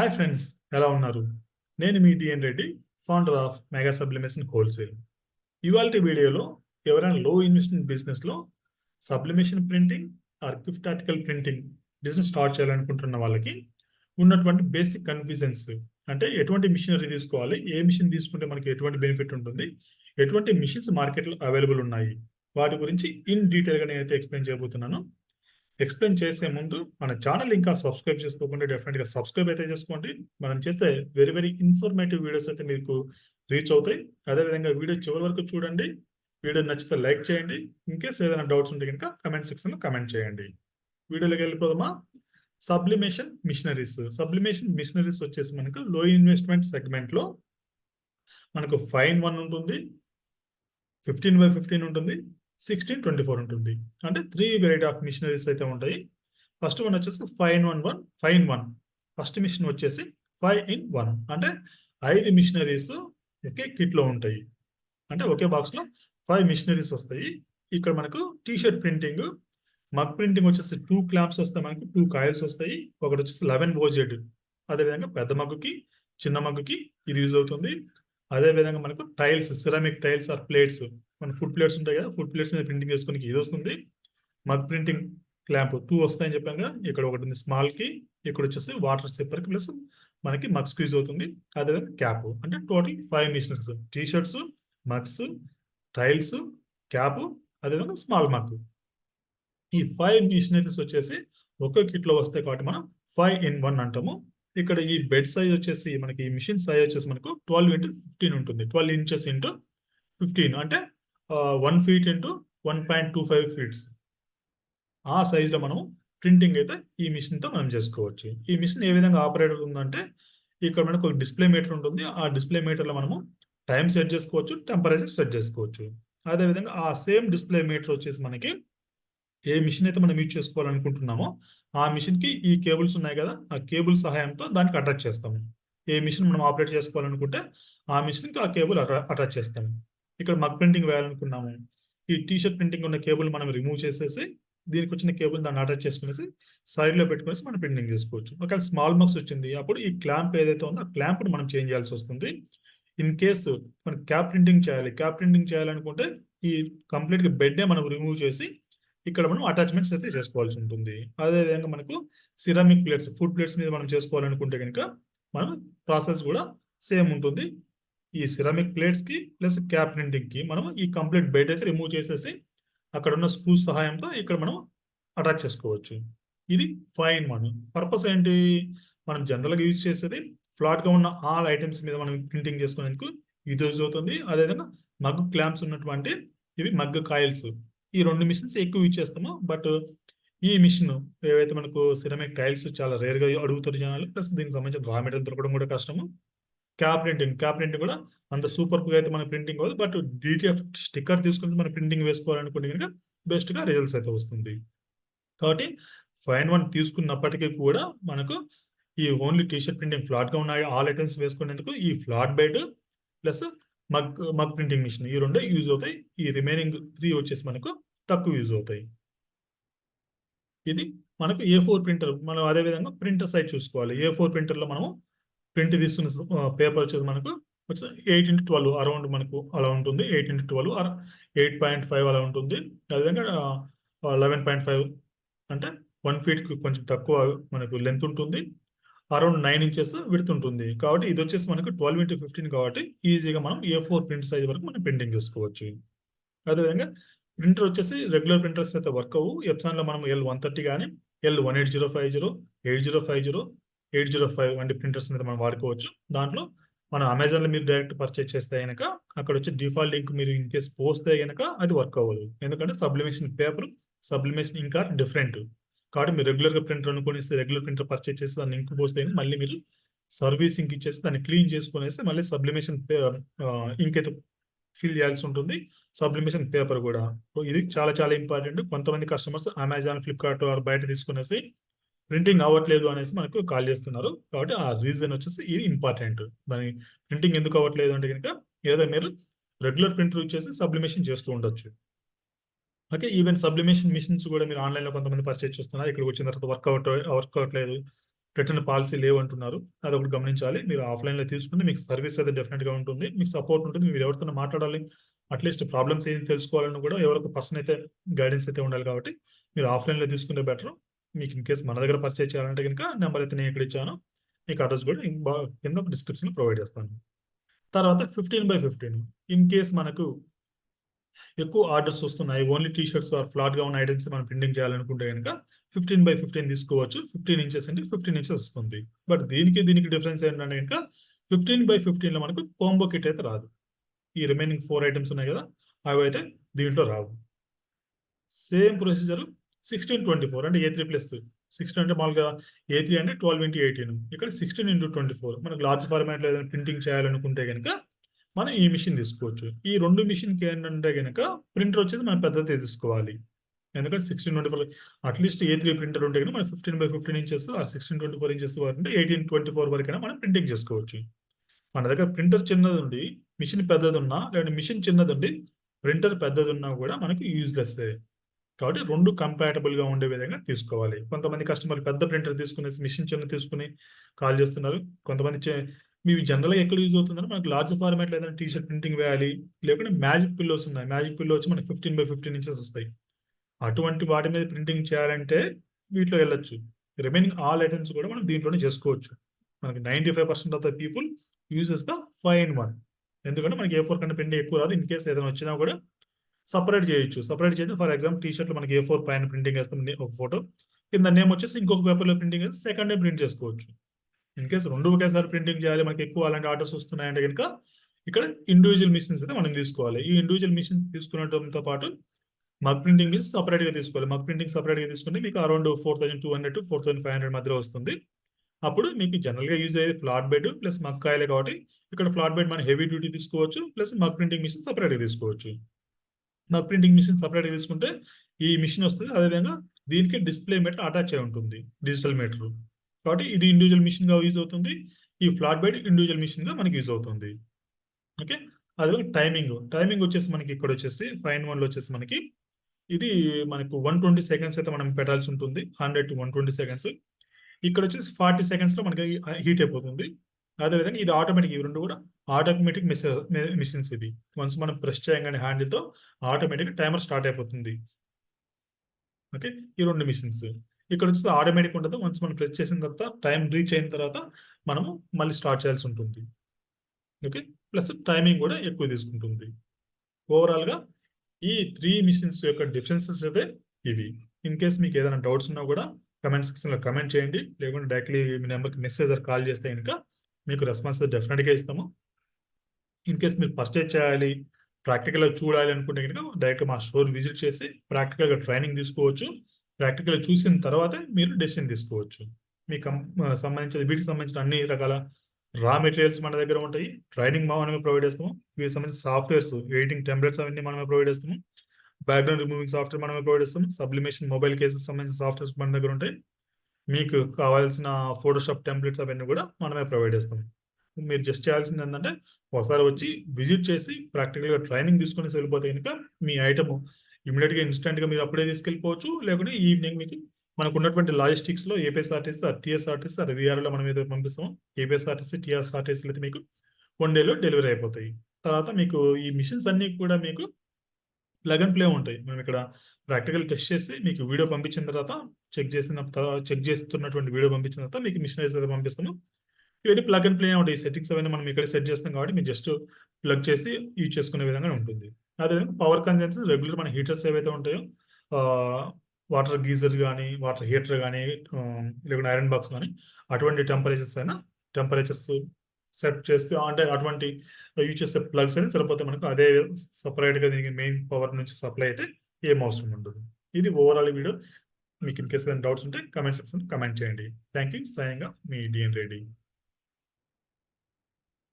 Hi friends ఎలా ఉన్నారు? నేను మీ DN Reddy founder of mega sublimation wholesale ఇవాళ వీడియోలో ఎవరైనా లో ఇన్వెస్ట్మెంట్ బిజినెస్లో sublimation printing or gift article printing business start చేయాలనుకుంటున్న వాళ్ళకి ఉన్నటువంటి బేసిక్ కన్ఫ్యూజన్స్ అంటే ఎటువంటి మిషనరీ తీసుకోవాలి ఏ మిషన్ తీసుకుంటే మనకి ఎటువంటి బెనిఫిట్ ఉంటుంది ఎటువంటి మిషన్స్ మార్కెట్లో అవైలబుల్ ఉన్నాయి వాటి గురించి ఇన్ డీటెయిల్గా నేనైతే ఎక్స్ప్లెయిన్ చేయబోతున్నాను. ఎక్స్ప్లెయిన్ చేసే ముందు మన ఛానల్ ఇంకా సబ్స్క్రైబ్ చేసుకోకుండా డెఫినెట్గా సబ్స్క్రైబ్ అయితే చేసుకోండి. మనం చేసే వెరీ వెరీ ఇన్ఫర్మేటివ్ వీడియోస్ అయితే మీకు రీచ్ అవుతాయి. అదేవిధంగా వీడియో చివరి వరకు చూడండి. వీడియో నచ్చితే లైక్ చేయండి. ఇన్కేస్ ఏదైనా డౌట్స్ ఉంటే కనుక కమెంట్ సెక్షన్లో కమెంట్ చేయండి. వీడియోలోకి వెళ్ళిపోదామా? సబ్లిమేషన్ మిషనరీస్ సబ్లిమేషన్ మిషనరీస్ వచ్చేసి మనకు లో ఇన్వెస్ట్మెంట్ సెగ్మెంట్లో మనకు ఫైన్ వన్ ఉంటుంది. ఫిఫ్టీన్ బై ఫిఫ్టీన్ ఉంటుంది. సిక్స్టీన్ ట్వంటీ ఫోర్ ఉంటుంది. అంటే త్రీ వెరైటీ ఆఫ్ మిషనరీస్ అయితే ఉంటాయి. ఫస్ట్ వన్ వచ్చేసి five in one one five in one first machine వచ్చేసి ఫైవ్ ఇన్ వన్ అంటే ఐదు మిషనరీస్ ఒకే కిట్లో ఉంటాయి. అంటే ఒకే బాక్స్లో ఫైవ్ మిషనరీస్ వస్తాయి. ఇక్కడ మనకు T shirt printing mug printing వచ్చేసి టూ క్లాంప్స్ వస్తాయి. మనకి టూ కాయిల్స్ వస్తాయి. ఒకటి వచ్చేసి లెవెన్ ఓజెడ్ అదేవిధంగా పెద్ద మగ్గుకి చిన్న మగ్గుకి ఇది యూజ్ అవుతుంది. అదే విధంగా మనకు tiles ceramic tiles or plates మన ఫుడ్ ప్లేట్స్ ఉంటాయి కదా ఫుడ్ ప్లేట్స్ మీద ప్రింటింగ్ చేసుకోనికి ఇది వస్తుంది. మగ్ ప్రింటింగ్ క్లాంప్ టూ వస్తాయని చెప్పాను కదా ఇక్కడ ఒకటి ఉంది స్మాల్కి ఇక్కడ వచ్చేసి వాటర్ సిప్పర్ ప్లస్ మనకి మగ్స్ యూజ్ అవుతుంది. అదేవిధంగా క్యాప్ అంటే total five machineries T shirts mugs tiles cap అదేవిధంగా స్మాల్ మగ్ ఈ ఫైవ్ మిషనరీస్ వచ్చేసి ఒక కిట్లో వస్తాయి కాబట్టి మనం ఫైవ్ ఇన్ వన్ అంటాము. ఇక్కడ ఈ బెడ్ సైజ్ వచ్చేసి మనకి ఈ మిషన్ సైజ్ వచ్చేసి మనకు ట్వెల్వ్ ఇంటూ ఫిఫ్టీన్ ఉంటుంది. ట్వెల్వ్ ఇంచెస్ ఇంటూ ఫిఫ్టీన్ అంటే one feet into one point two five feets ఆ సైజులో మనం ప్రింటింగ్ అయితే ఈ మిషన్తో మనం చేసుకోవచ్చు. ఈ మిషన్ ఏ విధంగా ఆపరేట్ ఉందంటే ఇక్కడ మనకు ఒక డిస్ప్లే మీటర్ ఉంటుంది. ఆ డిస్ప్లే మీటర్లో మనము టైం సెట్ చేసుకోవచ్చు టెంపరేచర్ సెట్ చేసుకోవచ్చు. అదేవిధంగా ఆ సేమ్ డిస్ప్లే మీటర్ వచ్చేసి మనకి ఏ మిషన్ అయితే మనం యూజ్ చేసుకోవాలనుకుంటున్నామో ఆ మిషన్కి ఈ కేబుల్స్ ఉన్నాయి కదా ఆ కేబుల్ సహాయంతో దానికి అటాచ్ చేస్తాము. ఏ మిషన్ మనం ఆపరేట్ చేసుకోవాలనుకుంటే ఆ మిషన్కి ఆ కేబుల్ అటాచ్ చేస్తాము. ఇక్కడ మగ్ ప్రింటింగ్ వేయాలనుకున్నాము. ఈ టీషర్ట్ ప్రింటింగ్ ఉన్న కేబుల్ మనం రిమూవ్ చేసేసి దీనికి వచ్చిన కేబుల్ దాన్ని అటాచ్ చేసుకునేసి సైడ్లో పెట్టుకునేసి మనం ప్రింటింగ్ చేసుకోవచ్చు. ఒకవేళ స్మాల్ మగ్స్ వచ్చింది అప్పుడు ఈ క్లాంప్ ఏదైతే ఉందో ఆ క్లాంప్ని మనం చేంజ్ చేయాల్సి వస్తుంది. ఇన్ కేసు మనం క్యాప్ ప్రింటింగ్ చేయాలి క్యాప్ ప్రింటింగ్ చేయాలనుకుంటే ఈ కంప్లీట్గా బెడ్డే మనం రిమూవ్ చేసి ఇక్కడ మనం అటాచ్మెంట్స్ అయితే చేసుకోవాల్సి ఉంటుంది. అదేవిధంగా మనకు సిరామిక్ ప్లేట్స్ ఫుడ్ ప్లేట్స్ మీద మనం చేసుకోవాలనుకుంటే కనుక మనం ప్రాసెస్ కూడా సేమ్ ఉంటుంది. ఈ సిరామిక్ ప్లేట్స్కి ప్లస్ క్యాప్ ప్రింటింగ్కి మనం ఈ కంప్లీట్ బెడ్ అయితే రిమూవ్ చేసేసి అక్కడ ఉన్న స్క్రూస్ సహాయంతో ఇక్కడ మనం అటాచ్ చేసుకోవచ్చు. ఇది ఫైన్ వన్ పర్పస్ ఏంటి? మనం జనరల్గా యూజ్ చేసేది ఫ్లాట్గా ఉన్న ఆల్ ఐటమ్స్ మీద మనం ప్రింటింగ్ చేసుకునేందుకు ఇది యూజ్ అవుతుంది. అదేవిధంగా మగ్గు క్లాంప్స్ ఉన్నటువంటి ఇవి మగ్గు కాయిల్స్ ఈ రెండు మిషన్స్ ఎక్కువ యూజ్ చేస్తాము. బట్ ఈ మిషన్ ఏవైతే మనకు సిరమిక్ టైల్స్ చాలా రేర్గా అడుగుతారు జనాలు ప్లస్ దీనికి సంబంధించిన రా మెటీరియల్ దొరకడం కూడా కష్టము. క్యాప్ ప్రింటింగ్ క్యాప్ ప్రింటింగ్ కూడా అంత సూపర్గా అయితే మన ప్రింటింగ్ అవ్వదు బట్ డిటిఎఫ్ స్టిక్కర్ తీసుకొని మన ప్రింటింగ్ వేసుకోవాలనుకుంటే కనుక బెస్ట్గా రిజల్ట్స్ అయితే వస్తుంది. కాబట్టి ఫైన్ వన్ తీసుకున్నప్పటికీ కూడా మనకు ఈ ఓన్లీ టీషర్ట్ ప్రింటింగ్ ఫ్లాట్గా ఉన్న ఆల్ ఐటమ్స్ వేసుకునేందుకు ఈ flat bed plus mug mug printing machine ఈ రెండే యూజ్ అవుతాయి. ఈ రిమైనింగ్ త్రీ వచ్చేసి మనకు తక్కువ యూజ్ అవుతాయి. ఇది మనకు ఏ ఫోర్ ప్రింటర్ మనం అదే విధంగా ప్రింటర్ సైజ్ చూసుకోవాలి. ఏ ఫోర్ ప్రింటర్లో మనము ప్రింట్ తీసుకున్న పేపర్ వచ్చేసి మనకు ఎయిట్ ఇంటూ ట్వెల్వ్ అరౌండ్ మనకు అలా ఉంటుంది. Eight into twelve eight point five అలా ఉంటుంది. అదేవిధంగా లెవెన్ పాయింట్ ఫైవ్ అంటే వన్ ఫీట్కి కొంచెం తక్కువ మనకు లెంత్ ఉంటుంది. అరౌండ్ నైన్ ఇంచెస్ విడుతుంటుంది కాబట్టి ఇది వచ్చేసి మనకు ట్వెల్వ్ ఇంటూ ఫిఫ్టీన్ కాబట్టి ఈజీగా మనం ఏ ఫోర్ ప్రింట్ సైజ్ వరకు మనం ప్రింటింగ్ చేసుకోవచ్చు. అదేవిధంగా ప్రింటర్ వచ్చేసి రెగ్యులర్ ప్రింటర్స్ అయితే వర్క్ అవ్వు ఎప్సాన్లో మనం ఎల్ వన్ థర్టీ కానీ L one eight zero five zero eight zero five zero eight zero five వంటి ప్రింటర్స్ మీద మనం వాడుకోవచ్చు. దాంట్లో మనం అమెజాన్లో మీరు డైరెక్ట్ పర్చేస్ చేస్తే కనుక అక్కడ వచ్చి డిఫాల్ట్ లింక్ మీరు ఇన్ కేస్ పోస్తే కనుక అది వర్క్ అవ్వదు. ఎందుకంటే సబ్లిమేషన్ పేపర్ సబ్లిమేషన్ ఇంకా డిఫరెంట్ కాబట్టి మీరు రెగ్యులర్గా ప్రింటర్ అనుకునేసి రెగ్యులర్ ప్రింటర్ పర్చేస్ చేసి దాన్ని ఇంక్ పోస్తే మళ్ళీ మీరు సర్వీసింగ్ ఇచ్చేసి దాన్ని క్లీన్ చేసుకునేసి మళ్ళీ సబ్లిమేషన్ ఇంక్ అయితే ఫిల్ చేయాల్సి ఉంటుంది. సబ్లిమేషన్ పేపర్ కూడా. ఇది చాలా చాలా ఇంపార్టెంట్ కొంతమంది కస్టమర్స్ అమెజాన్ ఫ్లిప్కార్ట్ బయట తీసుకునేసి ప్రింటింగ్ అవ్వట్లేదు అనేసి మనకు కాల్ చేస్తున్నారు. కాబట్టి ఆ రీజన్ వచ్చేసి ఇది ఇంపార్టెంట్. దాని ప్రింటింగ్ ఎందుకు అవ్వట్లేదు అంటే కనుక ఏదో మీరు రెగ్యులర్ ప్రింటర్ వచ్చేసి సబ్లిమేషన్ చేస్తూ ఉండొచ్చు. ఓకే ఈవెన్ సబ్లిమేషన్ మిషన్స్ కూడా మీరు ఆన్లైన్లో కొంతమంది పర్చేజ్ చేస్తున్నారు. ఇక్కడికి వచ్చిన తర్వాత వర్క్ అవుట్ వర్క్ అవ్వట్లేదు రిటర్న్ పాలసీ లేవు అంటున్నారు. అది ఒకటి గమనించాలి. మీరు ఆఫ్లైన్లో తీసుకుంటే మీకు సర్వీస్ అయితే డెఫినెట్గా ఉంటుంది. మీకు సపోర్ట్ ఉంటుంది. మీరు ఎవరితో మాట్లాడాలి. అట్లీస్ట్ ప్రాబ్లమ్స్ ఏం తెలుసుకోవాలని కూడా ఎవరికి పర్సన్ అయితే గైడెన్స్ అయితే ఉండాలి కాబట్టి మీరు ఆఫ్లైన్లో తీసుకుంటే బెటర్. మీకు ఇన్ కేసు మన దగ్గర పర్చేజ్ చేయాలంటే కనుక నెంబర్ అయితే నేను ఇక్కడ ఇచ్చాను. మీకు అడ్రస్ కూడా ఇన్ బా- కింద డిస్క్రిప్షన్లో ప్రొవైడ్ చేస్తాను. తర్వాత fifteen by fifteen in case మనకు ఎక్కువ ఆర్డర్స్ వస్తున్నాయి ఓన్లీ టీ షర్ట్స్ ఆర్ ఫ్లాట్గా ఉన్న ఐటమ్స్ మనం ప్రింటింగ్ చేయాలనుకుంటే కనుక ఫిఫ్టీన్ బై ఫిఫ్టీన్ తీసుకోవచ్చు. ఫిఫ్టీన్ ఇంచెస్ అంటే ఫిఫ్టీన్ ఇంచెస్ వస్తుంది. బట్ దీనికి దీనికి డిఫరెన్స్ ఏంటంటే కనుక ఫిఫ్టీన్ బై ఫిఫ్టీన్లో మనకు కోంబో కిట్ అయితే రాదు. ఈ రిమైనింగ్ ఫోర్ ఐటమ్స్ ఉన్నాయి కదా అవి అయితే దీంట్లో రావు. Same procedure sixteen twenty four అంటే ఏ త్రీ ప్లస్ సిక్స్టీన్ అంటే మామూలుగా ఏ త్రీ అంటే ట్వెల్వ్ ఇంటూ ఎయిటీన్ ఇక్కడ సిక్స్టీన్ ఇంటూ ట్వంటీ ఫోర్ మనకు లార్జ్ ఫార్మాట్లో ఏదైనా ప్రింటింగ్ చేయాలనుకుంటే కనుక మనం ఈ మిషన్ తీసుకోవచ్చు. ఈ రెండు మిషన్కి ఏంటంటే కనుక ప్రింటర్ వచ్చేసి మనం పెద్దది తీసుకోవాలి. ఎందుకంటే sixteen twenty four at least A three printer ఉంటే కనుక మనం ఫిఫ్టీన్ బై ఫిఫ్టీన్ ఇంచెస్ ఆ సిక్స్టీన్ ట్వంటీ ఫోర్ ఇంచెస్ వరకు అంటే ఎయిటీన్ ట్వంటీ ఫోర్ వరకైనా మనం ప్రింటింగ్ చేసుకోవచ్చు. మన దగ్గర ప్రింటర్ చిన్నది ఉండి మిషన్ పెద్దది ఉన్నా లేదంటే మిషన్ చిన్నది ఉండి ప్రింటర్ పెద్దది ఉన్నా కూడా మనకి యూజ్లెస్ కాబట్టి రెండు కంపాటబుల్గా ఉండే విధంగా తీసుకోవాలి. కొంతమంది కస్టమర్లు పెద్ద ప్రింటర్ తీసుకునేసి మిషన్ చిన్న తీసుకుని కాల్ చేస్తున్నారు. కొంతమంది చే- జనరల్గా ఎక్కడ యూజ్ అవుతుందంటే మనకి లార్జ్ ఫార్మాట్లో ఏదైనా టీ షర్ట్ ప్రింటింగ్ వేయాలి. లేకుంటే మ్యాజిక్ పిల్లోస్ ఉన్నాయి. మ్యాజిక్ పిల్లో వచ్చి మనకి ఫిఫ్టీన్ బై ఫిఫ్టీన్ ఇంచెస్ వస్తాయి. అటువంటి వాటి మీద ప్రింటింగ్ చేయాలంటే వీటిలో వెళ్ళొచ్చు. రిమైనింగ్ ఆల్ ఐటమ్స్ కూడా మనం దీంట్లోనే చేసుకోవచ్చు. మనకి ninety five percent of the people uses the five one ఎందుకంటే మనకి ఏ ఫోర్ కంటే పెండింగ్ ఎక్కువ రాదు. ఇన్ కేస్ ఏదైనా వచ్చినా కూడా సపరేట్ చేయొచ్చు. సపరేట్ చేయడం ఫర్ ఎగ్జాంపుల్ టీ షర్ట్లు మనకి ఏ ఫోర్ పైన ప్రింటింగ్ వేస్తాం ఒక ఫోటో కింద నేమ్ వచ్చేసి ఇంకొక పేపర్లో ప్రింటింగ్ వేసి సెకండ్ డే ప్రింట్ చేసుకోవచ్చు. ఇన్ కేస్ రెండు ఒకేసారి ప్రింటింగ్ చేయాలి మనకి ఎక్కువ అలాంటి ఆర్డర్స్ వస్తున్నాయంటే కనుక ఇక్కడ ఇండివిజువల్ మిషన్స్ అయితే మనం తీసుకోవాలి. ఈ ఇండివిజువల్ మిషన్స్ తీసుకున్నటంతో పాటు మగ్ ప్రింటింగ్ మిషన్ సపరేట్గా తీసుకోవాలి. మగ్ ప్రింటింగ్ సపరేట్గా తీసుకుంటే మీకు around four thousand two hundred to four thousand five hundred మధ్యలో వస్తుంది. అప్పుడు మీకు జనరల్గా యూజ్ అయ్యేది ఫ్లాట్ బెడ్ ప్లస్ మగ్ కాయలే కాబట్టి ఇక్కడ ఫ్లాట్ బెడ్ మనం హెవీ డ్యూటీ తీసుకోవచ్చు ప్లస్ మగ్ ప్రింటింగ్ మిషన్ సపరేట్గా తీసుకోవచ్చు. ప్రింటింగ్ మిషన్ సపరేట్ తీసుకుంటే ఈ మిషన్ వస్తుంది. అదేవిధంగా దీనికి డిస్ప్లే మీటర్ అటాచ్ అయి ఉంటుంది డిజిటల్ మీటర్ కాబట్టి ఇది ఇండివిజువల్ మిషన్గా యూజ్ అవుతుంది. ఈ ఫ్లాట్ బెడ్ ఇండివిజువల్ మిషన్గా మనకి యూజ్ అవుతుంది. ఓకే అదే టైమింగ్ టైమింగ్ వచ్చేసి మనకి ఇక్కడ వచ్చేసి ఫైన్ వన్లో వచ్చేసి మనకి ఇది మనకు వన్ ట్వంటీ సెకండ్స్ అయితే మనం పెట్టాల్సి ఉంటుంది. Hundred to one twenty seconds ఇక్కడ వచ్చేసి ఫార్టీ సెకండ్స్లో మనకి హీట్ అయిపోతుంది. అదేవిధంగా ఇది ఆటోమేటిక్ ఇవి రెండు కూడా ఆటోమేటిక్ మిషన్స్ ఇది. వన్స్ మనం ప్రెస్ చేయగానే హ్యాండిల్తో ఆటోమేటిక్ టైమర్ స్టార్ట్ అయిపోతుంది. ఓకే ఈ రెండు మిషన్స్ ఇక్కడ వచ్చేసి ఆటోమేటిక్ ఉంటుంది వన్స్ మనం ప్రెస్ చేసిన తర్వాత టైం రీచ్ అయిన తర్వాత మనము మళ్ళీ స్టార్ట్ చేయాల్సి ఉంటుంది. ఓకే ప్లస్ టైమింగ్ కూడా ఎక్కువ తీసుకుంటుంది. ఓవరాల్గా ఈ త్రీ మిషన్స్ యొక్క డిఫరెన్సెస్ అయితే ఇవి. ఇన్ కేస్ మీకు ఏదైనా డౌట్స్ ఉన్నా కూడా కమెంట్ సెక్షన్లో కమెంట్ చేయండి. లేకుంటే డైరెక్ట్లీ మీ నెంబర్కి మెసేజ్ కాల్ చేస్తే కనుక మీకు రెస్పాన్స్ డెఫినెట్గా ఇస్తాము. ఇన్ కేస్ మీరు పర్చేజ్ చేయాలి ప్రాక్టికల్గా చూడాలి అనుకుంటే కనుక డైరెక్ట్ మా స్టోర్ విజిట్ చేసి ప్రాక్టికల్గా ట్రైనింగ్ తీసుకోవచ్చు. ప్రాక్టికల్ చూసిన తర్వాతే మీరు డెసిషన్ తీసుకోవచ్చు. మీకు సంబంధించిన వీటికి సంబంధించిన అన్ని రకాల రా మెటీరియల్స్ మన దగ్గర ఉంటాయి. ట్రైనింగ్ మనమే ప్రొవైడ్ చేస్తాము. వీటికి సంబంధించిన సాఫ్ట్వేర్స్ ఎడిటింగ్ టెంప్లెట్స్ అవన్నీ మనమే ప్రొవైడ్ చేస్తాము. బ్యాక్గ్రౌండ్ రిమూవింగ్ సాఫ్ట్వేర్ మనమే ప్రొవైడ్ చేస్తాము. సబ్లిమేషన్ మొబైల్ కేసెస్ సంబంధించిన సాఫ్ట్వేర్స్ మన దగ్గర ఉంటాయి. మీకు కావాల్సిన ఫోటోషాప్ టెంప్లెట్స్ అవన్నీ కూడా మనమే ప్రొవైడ్ చేస్తాం. మీరు జస్ట్ చేయాల్సింది ఏంటంటే ఒకసారి వచ్చి విజిట్ చేసి ప్రాక్టికల్గా ట్రైనింగ్ తీసుకొని వెళ్ళిపోతే కనుక మీ ఐటమ్ ఇమీడియట్గా ఇన్స్టెంట్గా మీరు అప్పుడే తీసుకెళ్ళిపోవచ్చు. లేకుంటే ఈవినింగ్ మీకు మనకు ఉన్నటువంటి లాజిస్టిక్స్లో ఏపీఎస్ఆర్టీసీ టీఎస్ఆర్టీసీ ఆర్ విఆర్లో మనం ఏదో పంపిస్తామో ఏపీఎస్ఆర్టీసీ టీఎస్ఆర్టీసీ అయితే మీకు వన్ డేలో డెలివరీ అయిపోతాయి. తర్వాత మీకు ఈ మిషన్స్ అన్నీ కూడా మీకు ప్లగ్ అండ్ ప్లే ఉంటాయి. మేము ఇక్కడ ప్రాక్టికల్ టెస్ట్ చేసి మీకు వీడియో పంపించిన తర్వాత చెక్ చేసిన తర్వాత చెక్ చేస్తున్నటువంటి వీడియో పంపించిన తర్వాత మీకు మిషనరీస్ అయితే పంపిస్తాము. ఇవన్నీ ప్లగ్ అండ్ ప్లే ఉంటాయి. సెట్టింగ్స్ అవన్నీ మనం ఇక్కడ సెట్ చేస్తాం కాబట్టి మీరు జస్ట్ ప్లగ్ చేసి యూజ్ చేసుకునే విధంగా ఉంటుంది. అదేవిధంగా పవర్ కన్జంప్షన్ రెగ్యులర్ మన హీటర్స్ ఏవైతే ఉంటాయో వాటర్ గీజర్ కానీ వాటర్ హీటర్ కానీ లేకుంటే ఐరన్ బాక్స్ కానీ అటువంటి టెంపరేచర్స్ అయినా టెంపరేచర్స్ సెట్ చేస్తే అంటే అటువంటి యూజ్ చేసే ప్లగ్స్ అని సరిపోతే మనకు అదే సపరేట్గా దీనికి మెయిన్ పవర్ నుంచి సప్లై అయితే ఏం అవసరం ఉండదు. ఇది ఓవరాల్ వీడియో మీకు ఇన్ కేసు డౌట్స్ ఉంటే కమెంట్ సెక్షన్ కమెంట్ చేయండి. థ్యాంక్ యూ సాయంగా మీ డిఎన్ రెడ్డి